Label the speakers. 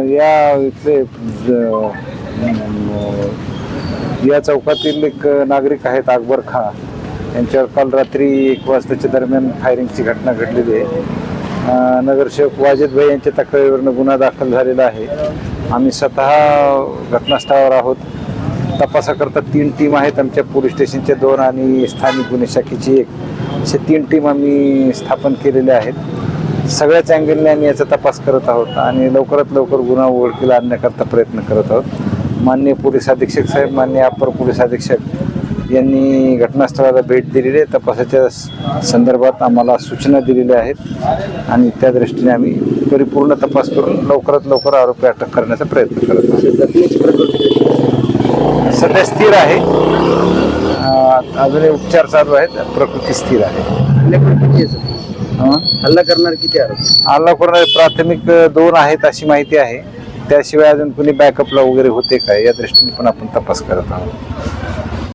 Speaker 1: या इथले ज- या चौकातील एक नागरिक आहेत अकबर खान यांच्यावर काल रात्री एक वाजताच्या दरम्यान फायरिंगची घटना घडलेली आहे. आ, नगरसेवक वाजिद भाई यांच्या तक्रारीवरनं गुन्हा दाखल झालेला आहे. आम्ही स्वतः घटनास्थळावर आहोत. तपासाकरता तीन टीम आहेत आमच्या पोलीस स्टेशनच्या दोन आणि स्थानिक गुन्हे शाखेची एक. असे तीन टीम आम्ही स्थापन केलेल्या आहेत. सगळ्याच अँगलने आम्ही याचा तपास करत आहोत आणि लवकरात लवकर गुन्हा उघडकीला आणण्याकरता प्रयत्न करत आहोत. माननीय पोलीस अधीक्षक साहेब माननीय अप्पर पोलीस अधीक्षक यांनी घटनास्थळाला भेट दिलेली आहे. तपासाच्या संदर्भात आम्हाला सूचना दिलेल्या आहेत आणि त्या दृष्टीने आम्ही परिपूर्ण तपास करून लवकरात लवकर आरोपी अटक करण्याचा प्रयत्न करत आहोत. सध्या स्थिर आहे. अजूनही उपचार चालू आहेत. प्रकृती स्थिर आहे.
Speaker 2: आहे? हल्ला करणार किती आरोप?
Speaker 1: हल्ला करणारे प्राथमिक दोन आहेत अशी माहिती आहे. त्याशिवाय अजून कुणी बॅकअपला वगैरे होते काय या दृष्टीने पण आपण तपास करत आहोत.